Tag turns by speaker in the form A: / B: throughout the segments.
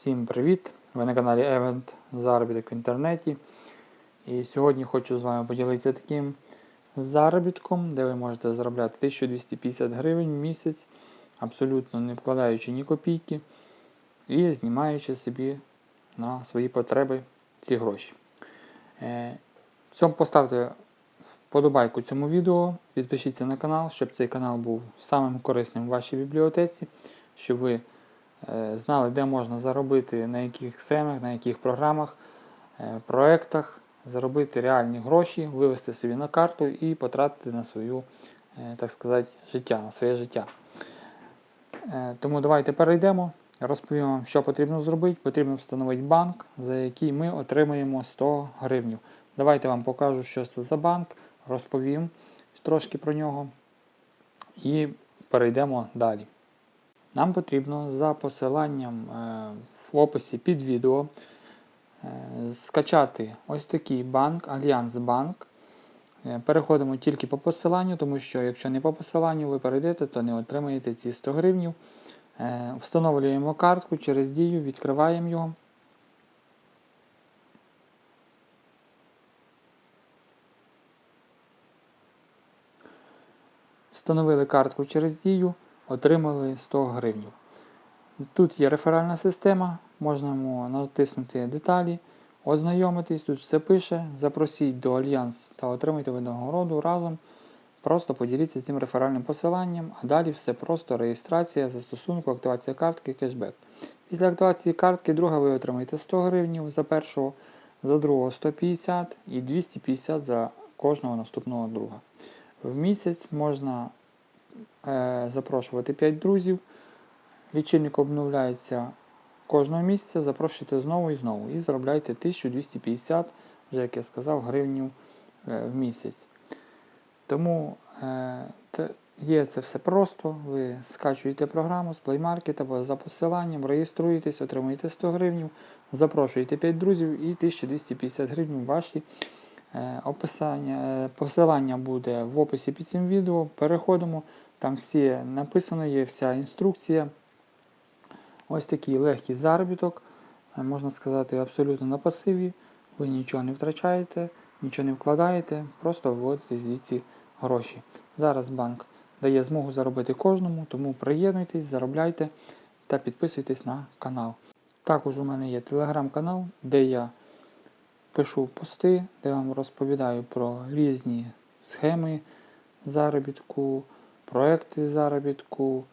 A: Всім привіт! Ви на каналі Event Заробіток в інтернеті. І сьогодні хочу з вами поділитися таким заробітком, де ви можете заробляти 1250 гривень в місяць, абсолютно не вкладаючи ні копійки і знімаючи собі на свої потреби ці гроші. Е, Цьому поставте вподобайку цьому відео, підпишіться на канал, щоб цей канал був самим корисним в вашій бібліотеці, щоб ви е, знали, де можна заробити, на яких схемах, на яких програмах, е, проектах, заробити реальні гроші, вивести собі на карту і потратити на свою, е, так сказати, життя, на своє життя. Е, Тому давайте перейдемо. Розповім вам, що потрібно зробити. Потрібно встановити банк, за який ми отримаємо 100 гривень. Давайте вам покажу, що це за банк, розповім трошки про нього і перейдемо далі. Нам потрібно за посиланням е, в описі під відео е, скачати ось такий банк, Альянс Банк. Е, Переходимо тільки по посиланню, тому що якщо не по посиланню ви перейдете, то не отримаєте ці 100 гривень. Встановлюємо картку через дію, відкриваємо його. Встановили картку через дію, отримали 100 гривень. Тут є реферальна система, йому натиснути деталі, ознайомитись, тут все пише, запросіть до Альянс та отримайте винагороду разом. Просто поділіться цим реферальним посиланням, а далі все просто реєстрація, застосунку, активація картки, кешбек. Після активації картки друга ви отримаєте 100 гривень за першого, за другого 150 і 250 за кожного наступного друга. В місяць можна запрошувати 5 друзів. Лічильник обновляється кожного місяця, запрошуйте знову і знову і заробляйте 1250, вже як я сказав, гривню е, в місяць. Тому е, є це все просто. Ви скачуєте програму з Play Market або за посиланням, реєструєтесь, отримуєте 100 гривень, запрошуєте 5 друзів і 1250 гривень ваші. Е, Описання, е, посилання буде в описі під цим відео. Переходимо. Там всі написано, є вся інструкція. Ось такий легкий заробіток, е, можна сказати, абсолютно на пасиві. Ви нічого не втрачаєте, нічого не вкладаєте, просто виводите звідси гроші. Зараз банк дає змогу заробити кожному, тому приєднуйтесь, заробляйте та підписуйтесь на канал. Також у мене є телеграм-канал, де я пишу пости, де вам розповідаю про різні схеми заробітку, проекти заробітку,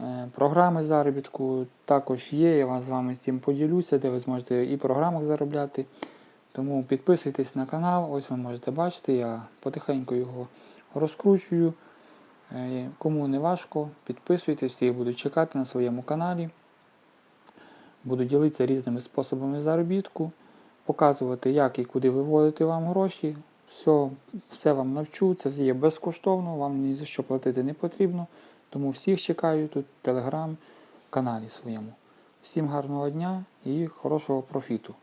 A: е, програми заробітку. Також є, я з вами цим поділюся, де ви зможете і в програмах заробляти. Тому підписуйтесь на канал, ось ви можете бачити, я потихеньку його розкручую. Е, Кому не важко, підписуйтесь, всіх буду чекати на своєму каналі. Буду ділитися різними способами заробітку, показувати, як і куди виводити вам гроші. Все, все вам навчу, це є безкоштовно, вам ні за що платити не потрібно. Тому всіх чекаю тут в телеграм-каналі своєму. Всім гарного дня і хорошого профіту!